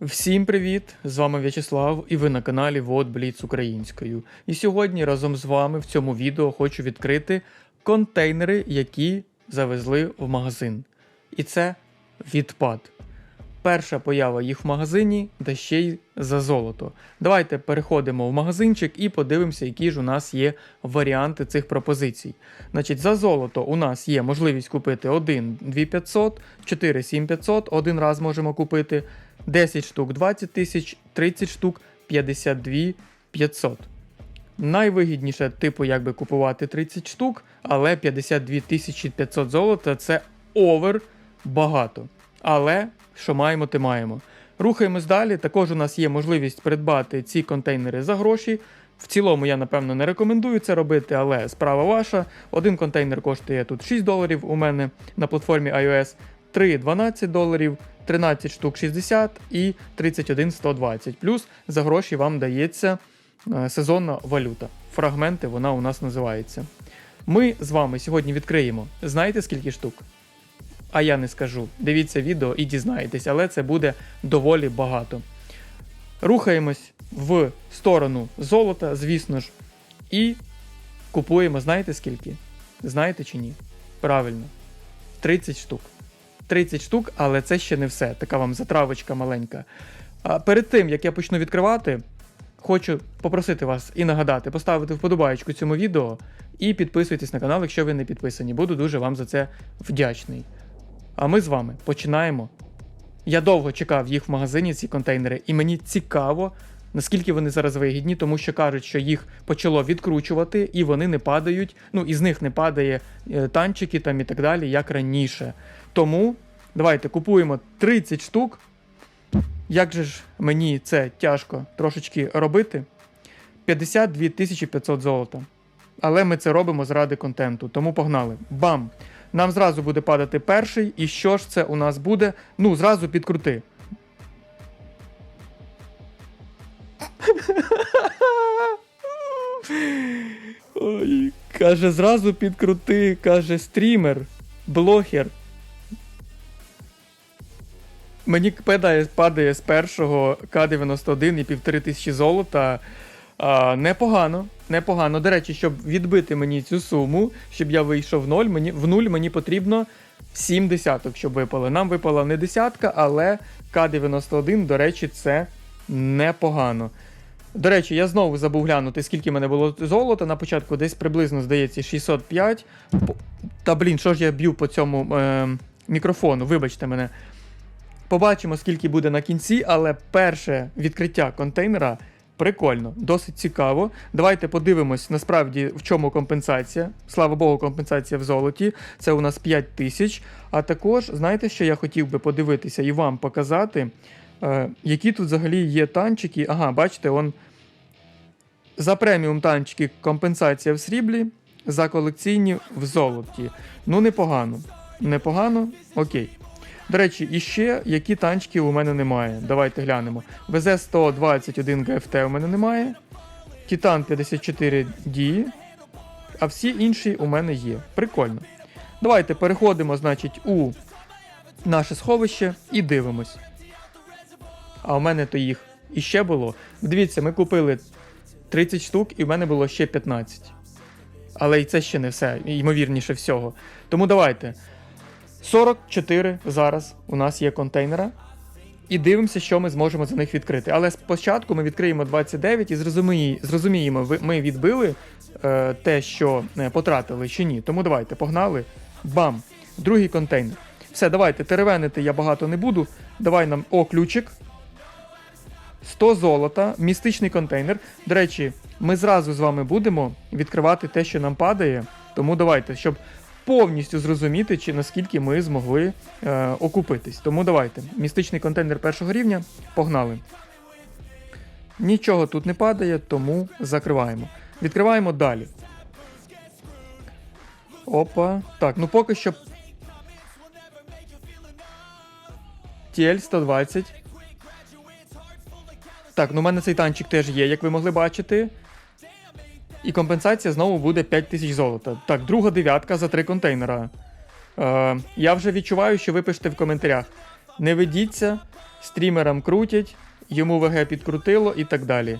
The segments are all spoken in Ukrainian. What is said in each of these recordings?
Всім привіт! З вами В'ячеслав і ви на каналі Вот Бліц Українською. І сьогодні разом з вами в цьому відео хочу відкрити контейнери, які завезли в магазин. І це відпад. Перша поява їх в магазині, та ще й за золото. Давайте переходимо в магазинчик і подивимося, які ж у нас є варіанти цих пропозицій. Значить, за золото у нас є можливість купити 1 2500, 4 7500, один раз можемо купити, 10 штук 20 тисяч, 30 штук 52 500. Найвигідніше, типу, якби купувати 30 штук, але 52 тисячі 500 золота це овер багато. Але що маємо, те маємо. Рухаємось далі. Також у нас є можливість придбати ці контейнери за гроші. В цілому я, напевно, не рекомендую це робити, але справа ваша. Один контейнер коштує тут 6 доларів у мене на платформі iOS, 3 12 доларів, 13 штук 60 і 31 120. Плюс за гроші вам дається е, сезонна валюта. Фрагменти вона у нас називається. Ми з вами сьогодні відкриємо. Знаєте скільки штук? А я не скажу. Дивіться відео і дізнаєтесь, але це буде доволі багато. Рухаємось в сторону золота, звісно ж, і купуємо, знаєте скільки? Знаєте чи ні? Правильно. 30 штук. 30 штук, але це ще не все. Така вам затравочка маленька. А перед тим, як я почну відкривати, хочу попросити вас і нагадати, поставити вподобайку цьому відео і підписуйтесь на канал, якщо ви не підписані. Буду дуже вам за це вдячний. А ми з вами починаємо. Я довго чекав їх в магазині, ці контейнери, і мені цікаво, наскільки вони зараз вигідні, тому що кажуть, що їх почало відкручувати, і вони не падають. Ну, із них не падає е, танчики там і так далі, як раніше. Тому давайте купуємо 30 штук. Як же ж мені це тяжко трошечки робити? 52 500 золота. Але ми це робимо заради контенту, тому погнали. Бам! Нам зразу буде падати перший, і що ж це у нас буде? Ну, зразу підкрути. Ой, каже, зразу підкрути, каже стрімер, блогер. Мені падає, падає з першого К-91 і півтори тисячі золота. А, непогано, непогано. До речі, щоб відбити мені цю суму, щоб я вийшов в ноль, мені, в нуль мені потрібно 7 десяток, щоб випало. Нам випала не десятка, але К-91, до речі, це непогано. До речі, я знову забув глянути, скільки в мене було золота. На початку десь приблизно, здається, 605. Та блін, що ж я б'ю по цьому е, мікрофону, вибачте мене. Побачимо, скільки буде на кінці, але перше відкриття контейнера прикольно, досить цікаво. Давайте подивимось насправді в чому компенсація. Слава Богу, компенсація в золоті. Це у нас 5 тисяч. А також, знаєте, що я хотів би подивитися і вам показати, е, які тут взагалі є танчики. Ага, бачите, он за преміум танчики компенсація в сріблі, за колекційні в золоті. Ну, непогано. Непогано, окей. До речі, іще які танчики у мене немає. Давайте глянемо. ВЗ-121 ГФТ у мене немає. Титан 54D. А всі інші у мене є. Прикольно. Давайте переходимо, значить, у наше сховище і дивимось. А у мене то їх іще було. Дивіться, ми купили 30 штук, і в мене було ще 15. Але і це ще не все, ймовірніше всього. Тому давайте. 44 зараз у нас є контейнера. І дивимося, що ми зможемо за них відкрити. Але спочатку ми відкриємо 29 і зрозуміємо, ми відбили е, те, що е, потратили чи ні. Тому давайте, погнали. Бам! Другий контейнер. Все, давайте, теревенити я багато не буду. Давай нам о, ключик. 100 золота, містичний контейнер. До речі, ми зразу з вами будемо відкривати те, що нам падає. Тому давайте, щоб повністю зрозуміти, чи наскільки ми змогли е, окупитись. Тому давайте. Містичний контейнер першого рівня. Погнали. Нічого тут не падає, тому закриваємо. Відкриваємо далі. Опа. Так, ну поки що. TL 120. Так, ну у мене цей танчик теж є, як ви могли бачити. І компенсація знову буде 5000 золота. Так, друга дев'ятка за три контейнера. Е, я вже відчуваю, що ви пишете в коментарях. Не ведіться стрімерам крутять, йому ВГ підкрутило і так далі.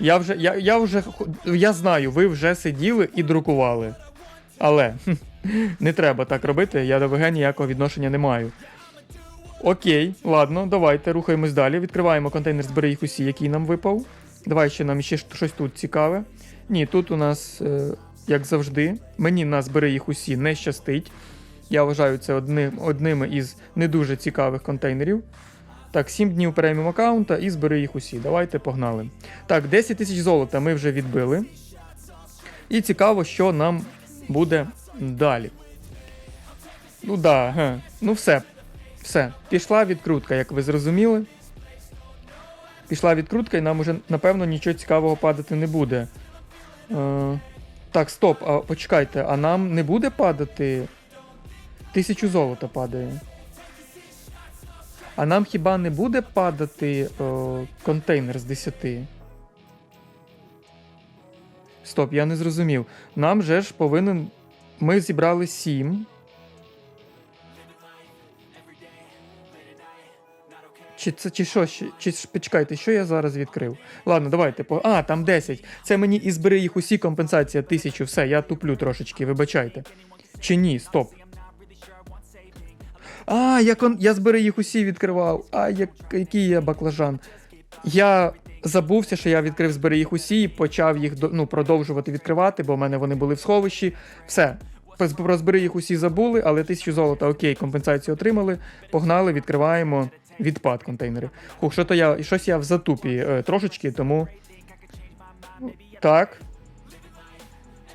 Я вже, я, я вже я знаю, ви вже сиділи і друкували. Але не треба так робити, я до ВГ ніякого відношення не маю. Окей, ладно, давайте рухаємось далі. Відкриваємо контейнер збери їх усі, який нам випав. Давай ще нам ще щось тут цікаве. Ні, тут у нас, е, як завжди, мені на збери їх усі не щастить. Я вважаю це одним, одними із не дуже цікавих контейнерів. Так, 7 днів преміум аккаунта і збери їх усі. Давайте погнали. Так, 10 тисяч золота ми вже відбили. І цікаво, що нам буде далі. Ну да, ге. ну все. Все. Пішла відкрутка, як ви зрозуміли. Пішла відкрутка, і нам уже, напевно, нічого цікавого падати не буде. Е, так, стоп, а почекайте, а нам не буде падати. Тисячу золота падає. А нам хіба не буде падати о, контейнер з 10? Стоп, я не зрозумів. Нам же ж повинен. Ми зібрали 7. Чи це чи що? Чи почекайте, що я зараз відкрив? Ладно, давайте. По... А, там 10. Це мені і збери їх усі компенсація тисячу. Все, я туплю трошечки, вибачайте. Чи ні, стоп. А, як он, я збери їх усі відкривав. А, як, який я баклажан. Я забувся, що я відкрив збери їх усі і почав їх ну, продовжувати відкривати, бо в мене вони були в сховищі. Все. Пос- Про збери їх усі забули, але тисячу золота, окей, компенсацію отримали. Погнали, відкриваємо відпад контейнери. Хух, що то я, щось я в затупі е, трошечки, тому. Так.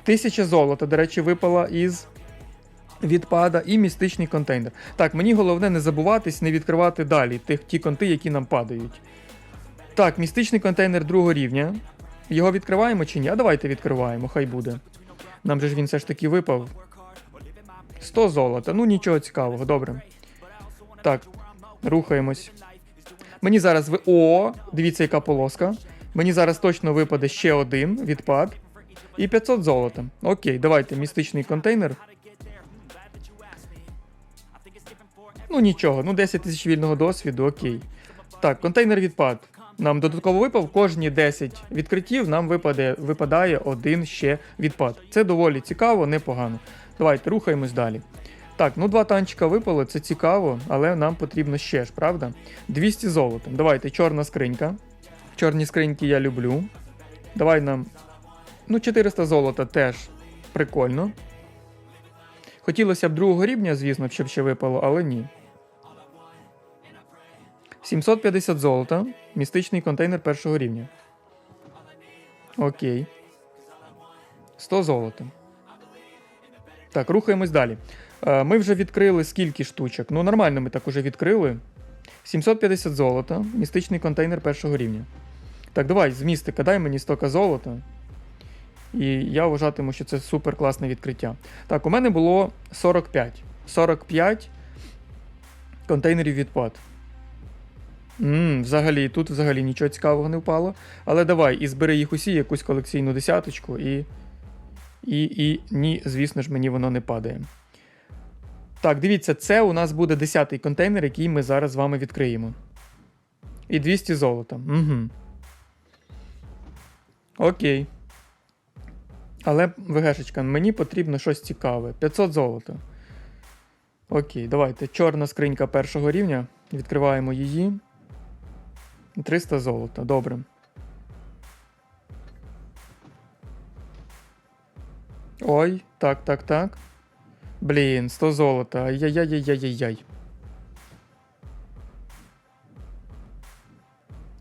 Тисяча золота, до речі, випала із відпада і містичний контейнер. Так, мені головне не забуватись, не відкривати далі тих, ті конти, які нам падають. Так, містичний контейнер другого рівня. Його відкриваємо чи ні? А давайте відкриваємо, хай буде. Нам же ж він все ж таки випав. 100 золота. Ну нічого цікавого, добре. Так, рухаємось. Мені зараз ви. О, дивіться, яка полоска. Мені зараз точно випаде ще один відпад. І 500 золота. Окей, давайте містичний контейнер. Ну нічого, ну 10 тисяч вільного досвіду, окей. Так, контейнер відпад. Нам додатково випав, кожні 10 відкриттів нам випаде, випадає один ще відпад. Це доволі цікаво, непогано. Давайте рухаємось далі. Так, ну два танчика випало, це цікаво, але нам потрібно ще ж, правда? 200 золота. Давайте, чорна скринька. Чорні скриньки я люблю. Давай нам. Ну, 400 золота теж прикольно. Хотілося б другого рівня, звісно, щоб ще випало, але ні. 750 золота. Містичний контейнер першого рівня. Окей. 100 золота. Так, рухаємось далі. Е, Ми вже відкрили скільки штучок? Ну, нормально ми так уже відкрили. 750 золота. Містичний контейнер першого рівня. Так, давай, з містика, дай мені 100 золота. І я вважатиму, що це супер класне відкриття. Так, у мене було 45. 45 контейнерів відпад. Мм, взагалі, тут взагалі нічого цікавого не впало. Але давай, і збери їх усі, якусь колекційну десяточку, і. І, і ні, звісно ж, мені воно не падає. Так, дивіться, це у нас буде 10-й контейнер, який ми зараз з вами відкриємо. І 200 золота. Угу. Окей. Але, ВГшечка, мені потрібно щось цікаве. 500 золота. Окей, давайте. Чорна скринька першого рівня. Відкриваємо її. 300 золота. Добре. Ой, так, так, так. Блін, 100 золота. Ай-яй-яй-яй-яй-яй.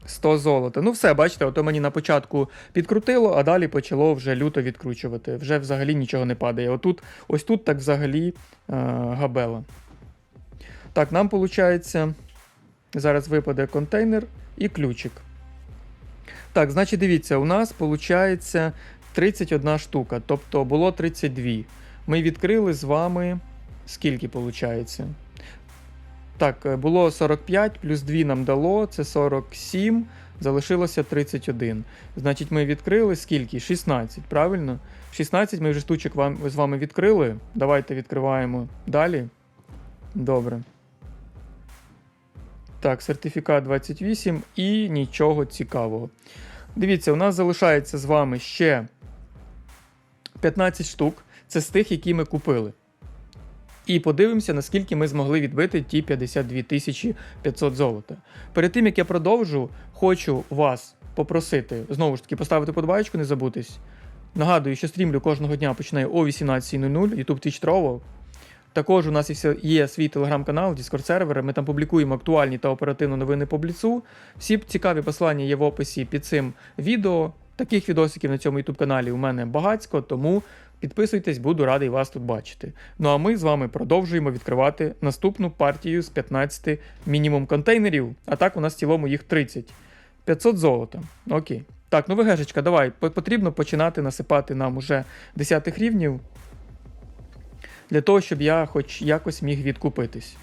100 золота. Ну, все, бачите, ото мені на початку підкрутило, а далі почало вже люто відкручувати. Вже взагалі нічого не падає. Отут, ось тут так взагалі е, габела. Так, нам виходить. Зараз випаде контейнер і ключик. Так, значить, дивіться, у нас виходить 31 штука, тобто було 32. Ми відкрили з вами. Скільки виходить? Так, е, було 45, плюс 2 нам дало, це 47, залишилося 31. Значить, ми відкрили скільки? 16, правильно? 16 ми вже штучок вам, з вами відкрили. Давайте відкриваємо далі. Добре. Так, сертифікат 28 і нічого цікавого. Дивіться, у нас залишається з вами ще 15 штук. Це з тих, які ми купили. І подивимося, наскільки ми змогли відбити ті 52 тисячі 500 золота. Перед тим як я продовжу, хочу вас попросити знову ж таки поставити подбаєчку, не забутись. Нагадую, що стрімлю кожного дня починаю о 18.00, YouTube Twitch Trovo. Також у нас є- свій телеграм-канал, Discord сервери. Ми там публікуємо актуальні та оперативні новини по бліцу. Всі цікаві послання є в описі під цим відео. Таких відосиків на цьому YouTube каналі у мене багатько, тому підписуйтесь, буду радий вас тут бачити. Ну а ми з вами продовжуємо відкривати наступну партію з 15 мінімум контейнерів. А так у нас в цілому їх 30. 500 золота. Окей. Так, ну ВГшечка, давай. Потрібно починати насипати нам уже 10 рівнів. Для того, щоб я хоч якось міг відкупитись.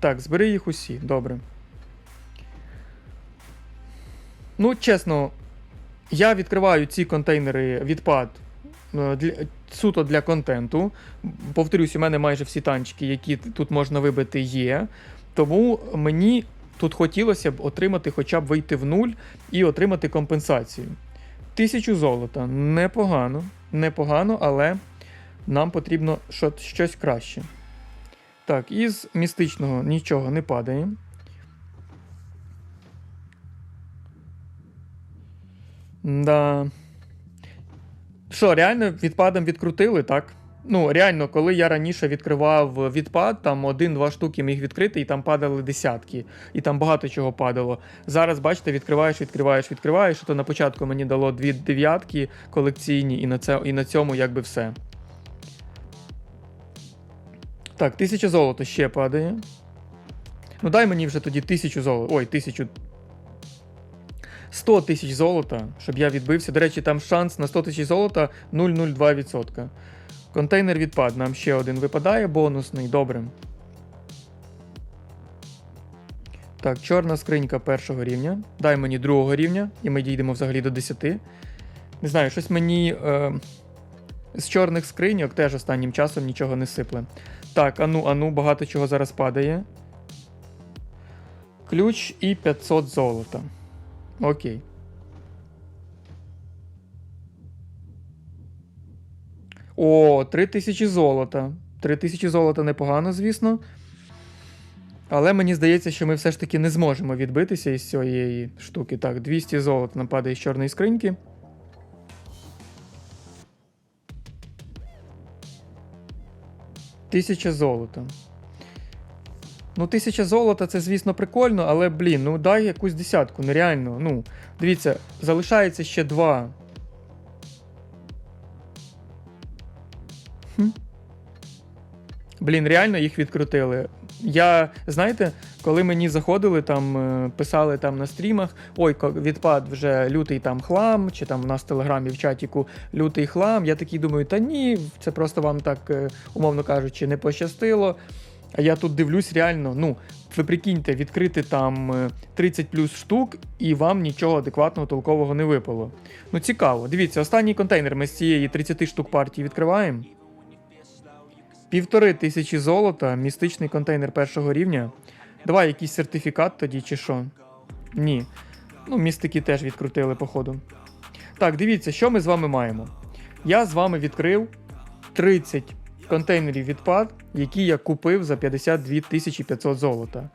Так, збери їх усі, добре. Ну, чесно, я відкриваю ці контейнери відпад е, для, суто для контенту. Повторюсь, у мене майже всі танчики, які тут можна вибити, є. Тому мені тут хотілося б отримати, хоча б вийти в нуль і отримати компенсацію. Тисячу золота. Непогано. Непогано, але нам потрібно щось краще. Так, із містичного нічого не падає. Да. Що, реально відпадом відкрутили, так? Ну, реально, коли я раніше відкривав відпад, там один-два штуки міг відкрити, і там падали десятки, і там багато чого падало. Зараз, бачите, відкриваєш, відкриваєш, відкриваєш, то на початку мені дало дві дев'ятки колекційні, і на, це, і на цьому якби все. Так, тисяча золота ще падає. Ну дай мені вже тоді тисячу золота. Ой, тисячу. 100 тисяч золота, щоб я відбився. До речі, там шанс на 100 тисяч золота 0,02%. Контейнер відпад. Нам ще один випадає, бонусний, добре. Так, чорна скринька першого рівня. Дай мені другого рівня, і ми дійдемо взагалі до 10. Не знаю, щось мені е, з чорних скриньок теж останнім часом нічого не сипле. Так, ану, ану, багато чого зараз падає. Ключ і 500 золота. Окей. О, 3000 золота. 3000 золота непогано, звісно. Але мені здається, що ми все ж таки не зможемо відбитися із цієї штуки. Так, 200 золота нам падає з чорної скриньки. Тисяча золота. Ну, тисяча золота це, звісно, прикольно, але, блін, ну дай якусь десятку, нереально. Ну, дивіться, залишається ще два. Хм. Блін, реально їх відкрутили. Я, знаєте, коли мені заходили, там е, писали там на стрімах, ой, відпад вже лютий там хлам, чи там у нас в телеграмі в чатіку лютий хлам. Я такий думаю, та ні, це просто вам так, е, умовно кажучи, не пощастило. А я тут дивлюсь реально, ну, ви прикиньте, відкрити там е, 30 плюс штук, і вам нічого адекватного толкового не випало. Ну, цікаво. Дивіться, останній контейнер ми з цієї 30 штук партії відкриваємо. Півтори тисячі золота, містичний контейнер першого рівня. Давай якийсь сертифікат тоді, чи що? Ні. Ну, містики теж відкрутили, походу. Так, дивіться, що ми з вами маємо. Я з вами відкрив 30 контейнерів відпад, які я купив за 52 тисячі 500 золота.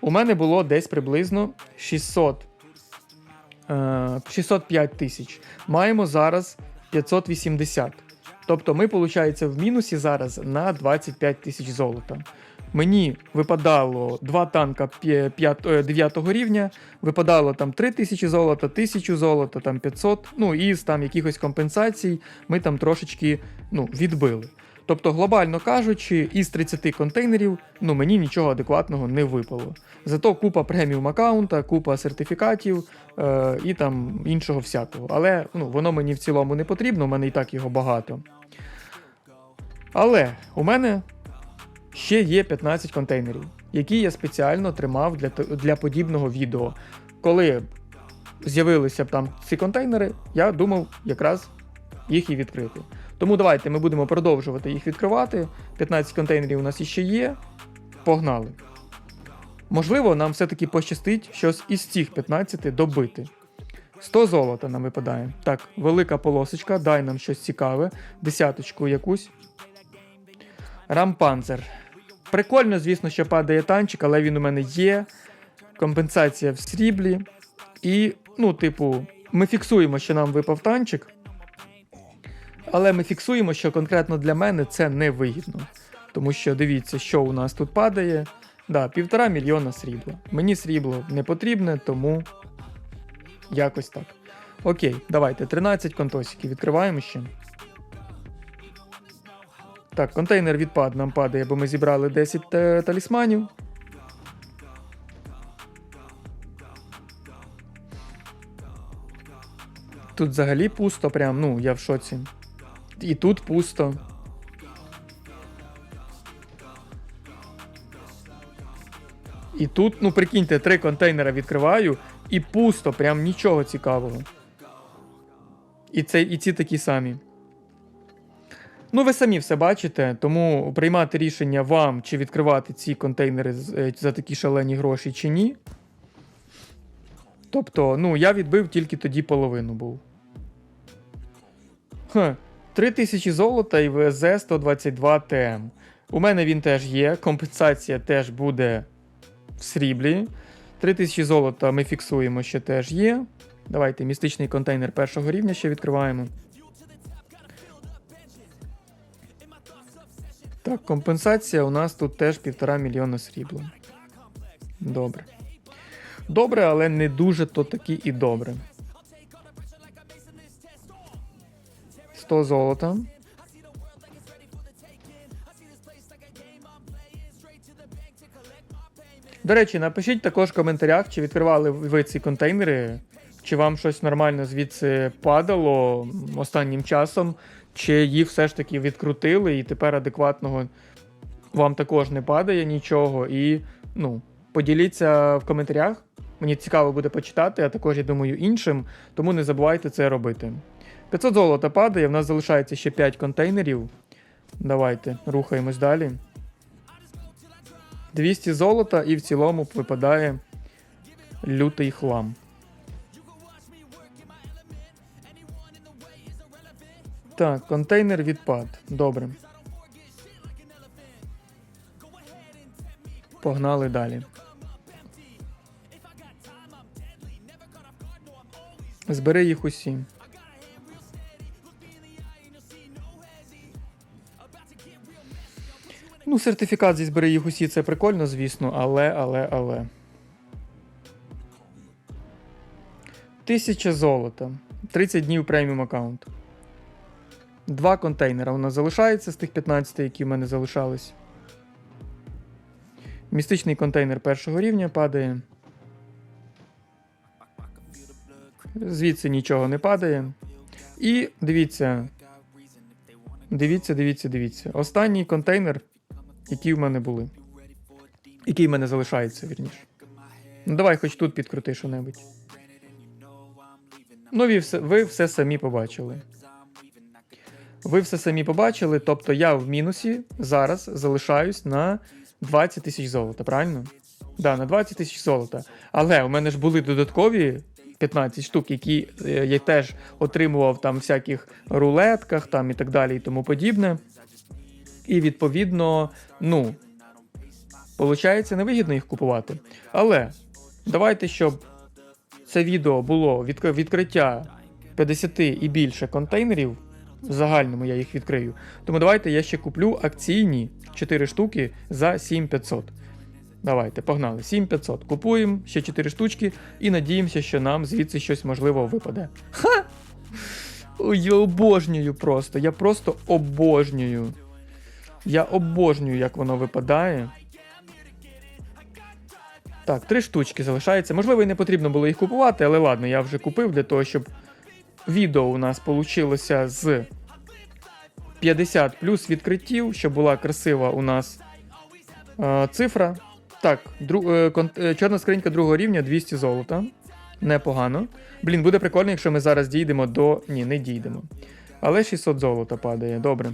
У мене було десь приблизно 600, е, 605 тисяч. Маємо зараз 580. Тобто ми, виходить, в мінусі зараз на 25 тисяч золота. Мені випадало два танка 9 рівня, випадало там 3 тисячі золота, 1000 золота, там 500, ну і з там якихось компенсацій ми там трошечки ну, відбили. Тобто, глобально кажучи, із 30 контейнерів ну, мені нічого адекватного не випало. Зато купа преміум аккаунта, купа сертифікатів е, і там іншого всякого. Але ну, воно мені в цілому не потрібно, у мене і так його багато. Але у мене ще є 15 контейнерів, які я спеціально тримав для, для подібного відео. Коли з'явилися б там ці контейнери, я думав якраз їх і відкрити. Тому давайте ми будемо продовжувати їх відкривати. 15 контейнерів у нас іще є. Погнали. Можливо, нам все-таки пощастить щось із цих 15 добити. 100 золота нам випадає. Так, велика полосочка, дай нам щось цікаве. Десяточку якусь. Рампанцер. Прикольно, звісно, що падає танчик, але він у мене є. Компенсація в сріблі. І, ну, типу, ми фіксуємо, що нам випав танчик. Але ми фіксуємо, що конкретно для мене це не вигідно. Тому що дивіться, що у нас тут падає. Да, півтора мільйона срібла. Мені срібло не потрібне, тому якось так. Окей, давайте 13 контосиків відкриваємо ще. Так, контейнер відпад нам падає, бо ми зібрали 10 та- талісманів. Тут взагалі пусто, прям, ну, я в шоці. І тут пусто. І тут, ну прикиньте, три контейнера відкриваю, і пусто, прям нічого цікавого. І, це, і ці такі самі. Ну, ви самі все бачите, тому приймати рішення вам, чи відкривати ці контейнери е, за такі шалені гроші, чи ні. Тобто, ну, я відбив тільки тоді половину був. Хм, 3000 золота і ВСЗ 122 ТМ. У мене він теж є. Компенсація теж буде в сріблі. 3000 золота ми фіксуємо, що теж є. Давайте містичний контейнер першого рівня ще відкриваємо. Так, компенсація у нас тут теж півтора мільйона срібла. Добре. Добре, але не дуже то таки і добре. 100 золота. До речі, напишіть також в коментарях, чи відкривали ви ці контейнери, чи вам щось нормально звідси падало останнім часом, чи їх все ж таки відкрутили, і тепер адекватного вам також не падає нічого. І ну, поділіться в коментарях. Мені цікаво буде почитати, а також, я думаю, іншим, тому не забувайте це робити. 500 золота падає, в нас залишається ще 5 контейнерів. Давайте рухаємось далі. 200 золота і в цілому випадає лютий хлам. Так, контейнер відпад. Добре. Погнали далі. Збери їх усі. Ну, сертифікат зі збери їх усі це прикольно, звісно, але, але, але. Тисяча золота. 30 днів преміум аккаунт. Два контейнера у нас залишається з тих 15, які в мене залишались. Містичний контейнер першого рівня падає. Звідси нічого не падає. І дивіться. Дивіться, дивіться, дивіться. Останній контейнер, які в мене були. Який в мене залишається, вірніше. Ну давай хоч тут підкрути що-небудь. Ну, ви все, ви все самі побачили. Ви все самі побачили, тобто я в мінусі зараз залишаюсь на 20 тисяч золота, правильно? Да, на 20 тисяч золота. Але у мене ж були додаткові 15 штук, які е, я теж отримував там всяких рулетках там і так далі і тому подібне. І відповідно, ну, Получається, невигідно їх купувати. Але давайте, щоб це відео було відк- відкриття 50 і більше контейнерів. В загальному я їх відкрию. Тому давайте я ще куплю акційні 4 штуки за 7500. Давайте, погнали. 7500. Купуємо ще 4 штучки і надіємося, що нам звідси щось можливо випаде. Ха! Ой, Я обожнюю просто. Я просто обожнюю. Я обожнюю, як воно випадає. Так, три штучки залишається. Можливо, і не потрібно було їх купувати, але ладно, я вже купив для того, щоб відео у нас вийшло з 50 плюс відкриттів, щоб була красива у нас е, цифра. Так, дру, е, е, чорна скринька другого рівня 200 золота. Непогано. Блін, буде прикольно, якщо ми зараз дійдемо до. Ні, не дійдемо. Але 600 золота падає, добре.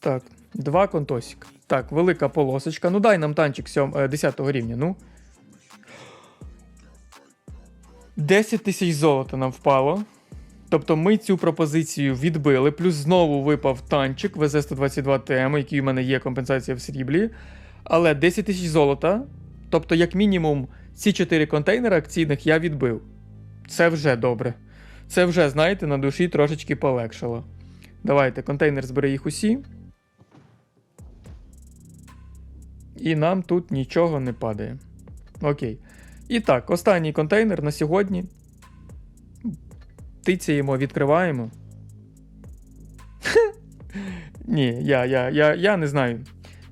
Так, Два контосика. Так, велика полосочка. Ну дай нам танчик 7, е, 10 рівня, ну. 10 тисяч золота нам впало. Тобто ми цю пропозицію відбили, плюс знову випав танчик ВЗ-122 ТМ, який у мене є компенсація в сріблі. Але 10 тисяч золота. Тобто, як мінімум, ці 4 контейнери акційних я відбив. Це вже добре. Це вже, знаєте, на душі трошечки полегшало. Давайте, контейнер збери їх усі. І нам тут нічого не падає. Окей. І так, останній контейнер на сьогодні. Тицяємо, відкриваємо. Ні, я, я, я, я не знаю.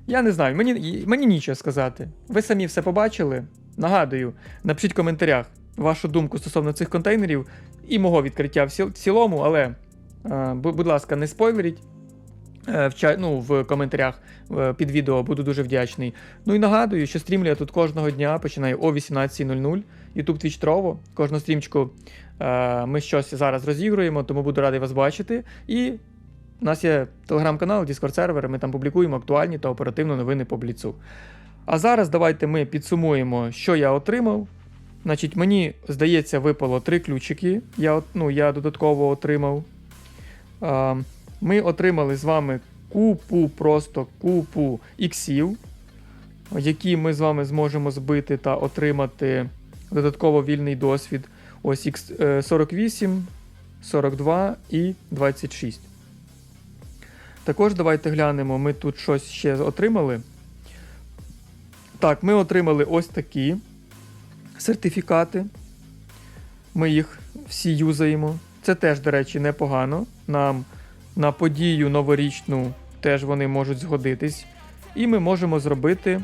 Я не знаю, мені, мені нічого сказати. Ви самі все побачили. Нагадую, напишіть в коментарях вашу думку стосовно цих контейнерів і мого відкриття в цілому, але, е, будь ласка, не спойлеріть. Е, В, ну, в коментарях е, під відео буду дуже вдячний. Ну і нагадую, що стрімлю я тут кожного дня починаю о 18.00. YouTube Twitch Trovo. Кожну стрімчку е, ми щось зараз розігруємо, тому буду радий вас бачити. І у нас є телеграм-канал, Discord сервер, ми там публікуємо актуальні та оперативні новини по бліцу. А зараз давайте ми підсумуємо, що я отримав. Значить, мені здається, випало три ключики. Я, ну, я додатково отримав. Ми отримали з вами купу, просто купу іксів, які ми з вами зможемо збити та отримати додатково вільний досвід. Ось X, е, 48, 42 і 26. Також давайте глянемо, ми тут щось ще отримали. Так, ми отримали ось такі сертифікати. Ми їх всі юзаємо. Це теж, до речі, непогано. Нам на подію новорічну теж вони можуть згодитись. І ми можемо зробити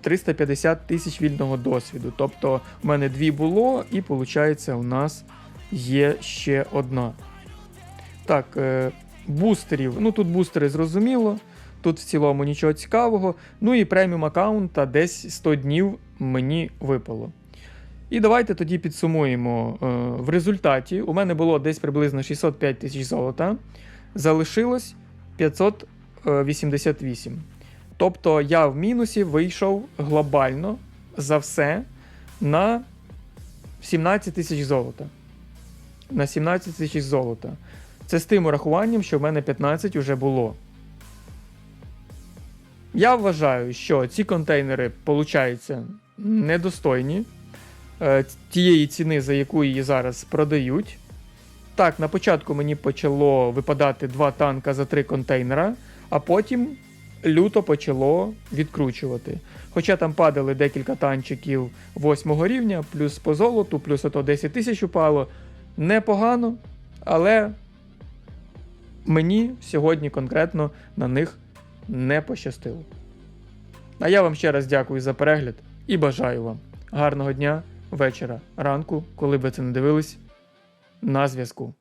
350 тисяч вільного досвіду. Тобто, в мене дві було, і виходить, у нас є ще одна. Так, е, бустерів. Ну тут бустери зрозуміло. Тут в цілому нічого цікавого. Ну і преміум аккаунта десь 100 днів мені випало. І давайте тоді підсумуємо. Е, В результаті у мене було десь приблизно 605 тисяч золота, залишилось 588. Тобто я в мінусі вийшов глобально за все на 17 тисяч золота. На 17 тисяч золота. Це з тим урахуванням, що в мене 15 вже було. Я вважаю, що ці контейнери, получаються, недостойні тієї ціни, за яку її зараз продають. Так, на початку мені почало випадати два танка за три контейнера, а потім люто почало відкручувати. Хоча там падали декілька танчиків 8 рівня, плюс по золоту, плюс ото 10 тисяч упало. Непогано, але мені сьогодні конкретно на них не пощастило. А я вам ще раз дякую за перегляд і бажаю вам гарного дня, вечора, ранку, коли ви це не дивились. На зв'язку.